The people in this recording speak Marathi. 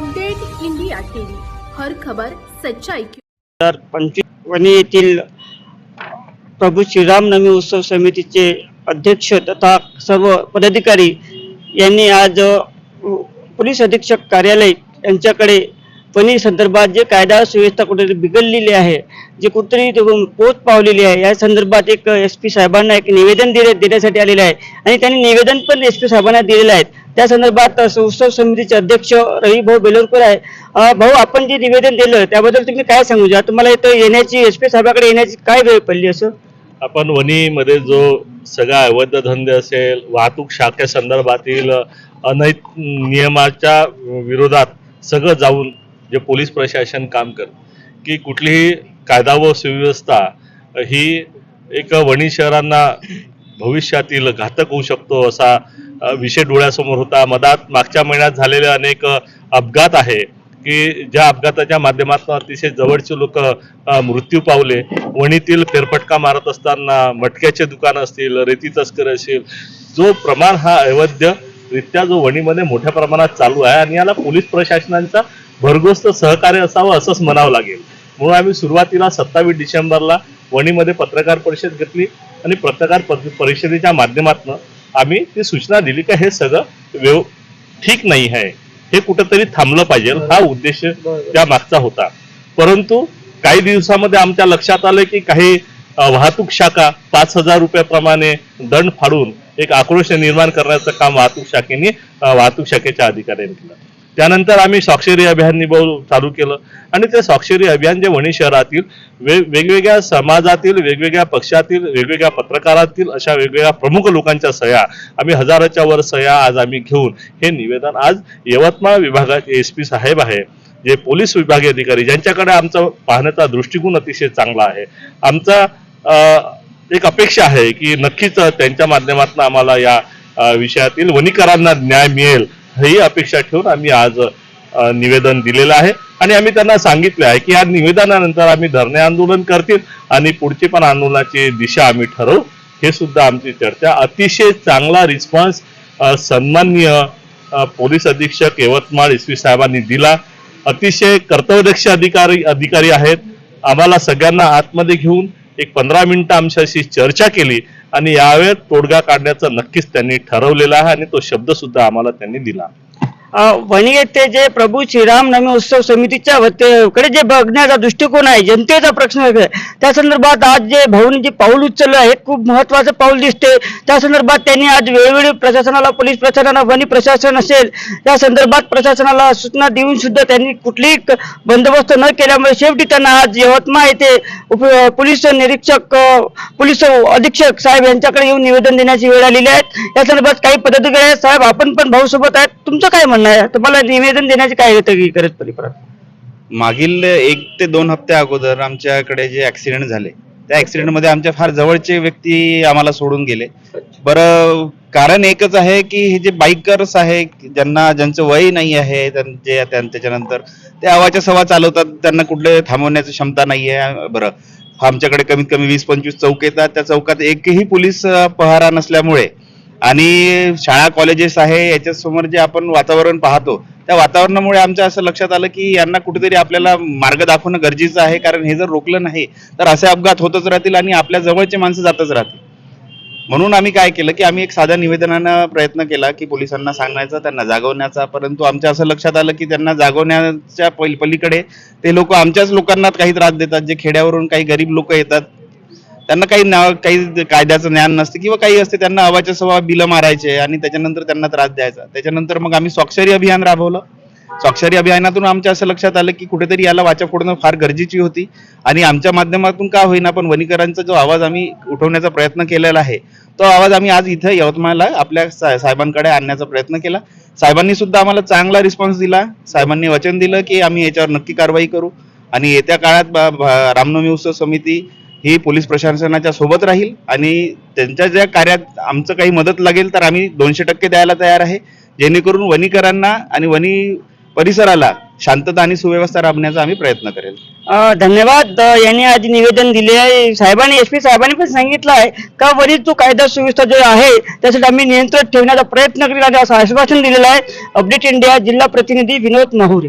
Update India TV. हर खबर सच्चाई की तर पंचवीस वणी येथील प्रभू श्रीरामनवमी उत्सव समितीचे अध्यक्ष तथा सर्व पदाधिकारी यांनी आज पोलीस अधीक्षक कार्यालय यांच्याकडे पनी संदर्भात जे कायदा सुव्यवस्था कुठेतरी बिघडलेली आहे जे कुठेतरी ते पोच पावलेली आहे या संदर्भात एक एस पी साहेबांना एक निवेदन दिले देण्यासाठी आलेले आहे. आणि त्यांनी निवेदन पण एस पी साहेबांना दिलेलं आहे. त्या संदर्भात अ, उत्सव समितीचे अध्यक्ष रवी भाऊ बेलोरकर आहे. भाऊ आपण जे निवेदन दिलं त्याबद्दल तुम्ही काय सांगू द्या तुम्हाला इथं येण्याची एस पी साहेबाकडे येण्याची काय वेळ पडली असं? आपण वणीमध्ये जो सगळा अवैध धंदे असेल वाहतूक शाखेसंदर्भातील अनैत नियमाच्या विरोधात सगळं जाऊन जे पोलीस प्रशासन काम करत. की कुठलीही कायदा व सुव्यवस्था ही एक वणी शहरांना भविष्यातील घातक होऊ शकतो असा विषय डोळ्यासमोर होता. मधात मागच्या महिन्यात झालेले अनेक अपघात आहे की ज्या अपघाताच्या माध्यमातून अतिशय जवळचे लोक मृत्यू पावले. वणीतील फेरफटका मारत असताना मटक्याचे दुकान असतील रेती तस्कर असेल. जो प्रमाण हा अवैधरित्या जो वणीमध्ये मोठ्या प्रमाणात चालू आहे आणि याला पोलीस प्रशासनाचा भरघोस्त सहकार्य असावं असंच म्हणावं लागेल. म्हणून आम्ही सुरुवातीला सत्तावीस डिसेंबरला वणीमध्ये पत्रकार परिषद घेतली आणि पत्रकार परिषदेच्या माध्यमातून आम्ही ती सूचना दिली की हे सगळं व्यव ठीक नाही आहे. हे कुठंतरी थांबलं पाहिजे. हा उद्देश त्या मागचा होता. परंतु काही दिवसामध्ये आमच्या लक्षात आलं की काही वाहतूक शाखा पाच हजार रुपयाप्रमाणे दंड फाडून एक आक्रोश निर्माण करण्याचं काम वाहतूक शाखेने वाहतूक शाखेच्या अधिकाऱ्यांनी केलं. त्यानंतर आम्ही स्वाक्षरी अभियान निभाव चालू केलं. आणि ते स्वाक्षरी अभियान जे वणी शहरातील वेग वेगवेगळ्या समाजातील वेगवेगळ्या पक्षातील वेगवेगळ्या पत्रकारातील अशा वेगवेगळ्या प्रमुख लोकांच्या सह्या आम्ही हजाराच्या वर सह्या आज आम्ही घेऊन हे निवेदन आज यवतमाळ विभागाचे एस पी साहेब आहे जे पोलीस विभागीय अधिकारी ज्यांच्याकडे आमचा पाहण्याचा दृष्टिकोन अतिशय चांगला आहे. आमचा एक अपेक्षा आहे की नक्कीच त्यांच्या माध्यमातून आम्हाला या विषयातील वणीकरांना न्याय मिळेल. ही अपेक्षा ठेवून आम्ही आज निवेदन दिलेलं आहे. आणि आम्ही त्यांना सांगितले आहे की या निवेदनानंतर आम्ही धरणे आंदोलन करतील आणि पुढची पण आंदोलनाची दिशा आम्ही ठरवू. हे सुद्धा आमची चर्चा. अतिशय चांगला रिस्पॉन्स सन्माननीय पोलीस अधीक्षक यवतमाळ एस पी साहेबांनी दिला. अतिशय कर्तव्यदक्ष अधिकारी अधिकारी आहेत. आम्हाला सगळ्यांना आतमध्ये घेऊन एक पंधरा मिनिटं आमच्याशी चर्चा केली आणि यावेळेस तोडगा काढण्याचं नक्कीच त्यांनी ठरवलेलं आहे आणि तो शब्द सुद्धा आम्हाला त्यांनी दिला. अ, वणी येथे जे प्रभू श्रीरामनवमी उत्सव समितीच्या कडे जे बघण्याचा दृष्टिकोन आहे जनतेचा प्रश्न आहे. त्या संदर्भात आज जे भाऊनी जे पाऊल उचललं आहे खूप महत्वाचं पाऊल दिसते त्या संदर्भात त्यांनी आज वेळोवेळी प्रशासनाला पोलीस प्रशासनाला वनी प्रशासन असेल त्या संदर्भात प्रशासनाला सूचना देऊन सुद्धा त्यांनी कुठलीही बंदोबस्त न केल्यामुळे शेवटी त्यांना आज यवतमाळ येथे पोलीस निरीक्षक पोलीस अधीक्षक साहेब यांच्याकडे येऊन निवेदन देण्याची वेळ आलेली आहे. या संदर्भात काही पदाधिकारी आहेत. साहेब आपण पण भाऊ सोबत आहेत. तुमचं काय म्हणणं आहे तुम्हाला निवेदन देण्याची काय गरज पडली परत? मागील एक ते दोन हप्ते अगोदर आमच्याकडे जे ऍक्सिडेंट झाले त्या ऍक्सिडेंटमध्ये आमच्या फार जवळचे व्यक्ती आम्हाला सोडून गेले. बरं कारण एकच आहे की हे जे बाईकर्स आहे ज्यांना ज्यांचं वय नाही आहे त्यांचे त्यां- त्याच्यानंतर ते आवाच्या सवा चालवतात त्यांना कुठले थांबवण्याची क्षमता नाही आहे. बरं आमच्याकडे कमीत कमी वीस पंचवीस चौक येतात त्या चौकात एकही पोलीस पहारा नसल्यामुळे आणि शाळा कॉलेजेस आहे याच्यासमोर जे आपण वातावरण पाहतो त्या वातावरणामुळे आमच्या असं लक्षात आलं की यांना कुठेतरी आपल्याला मार्ग दाखवणं गरजेचं आहे. कारण हे जर रोखलं नाही तर असे अपघात होतच राहतील आणि आपल्या जवळचे माणसं जातच राहतील. म्हणून आम्ही काय केलं की आम्ही एक साध्या निवेदनानं प्रयत्न केला की पोलिसांना सांगण्याचा त्यांना जागवण्याचा. परंतु आमच्या असं लक्षात आलं की त्यांना जागवण्याच्या पल- पलीकडे ते लोक आमच्याच लोकांना काही त्रास देतात. जे खेड्यावरून काही गरीब लोक येतात त्यांना काही नाव काही कायद्याचं ज्ञान नसते किंवा काही असते त्यांना अवाच्या सवा बिलं मारायचे आणि त्याच्यानंतर त्यांना त्रास द्यायचा. त्याच्यानंतर मग आम्ही स्वाक्षरी अभियान राबवलं. स्वाक्षरी अभियानातून आमच्या असं लक्षात आलं की कुठेतरी याला वाचा फोडणं फार गरजेची होती. आणि आमच्या माध्यमातून का होईना पण वनीकरांचा जो आवाज आम्ही उठवण्याचा प्रयत्न केलेला आहे तो आवाज आम्ही आज इथं यवतमाळला आपल्या सा- साहेबांकडे आणण्याचा प्रयत्न केला. साहेबांनी सुद्धा आम्हाला चांगला रिस्पॉन्स दिला. साहेबांनी वचन दिलं की आम्ही याच्यावर नक्की कारवाई करू. आणि येत्या काळात रामनवमी उत्सव समिती ही पोलीस प्रशासनाच्या सोबत राहील आणि त्यांच्या ज्या कार्यात आमचं काही मदत लागेल तर आम्ही दोनशे टक्के द्यायला तयार आहे. जेणेकरून वनीकरांना आणि वनी परिसराला शांतता आणि सुव्यवस्था राबण्याचा आम्ही प्रयत्न करेल. धन्यवाद. यांनी आज निवेदन दिले आहे. साहेबांनी एस पी साहेबांनी पण सांगितलं आहे का वरील जो कायदा सुव्यवस्था जो आहे त्यासाठी आम्ही नियंत्रण ठेवण्याचा प्रयत्न करील आणि असं आश्वासन दिलेलं आहे. अपडेट इंडिया जिल्हा प्रतिनिधी विनोद माहुरे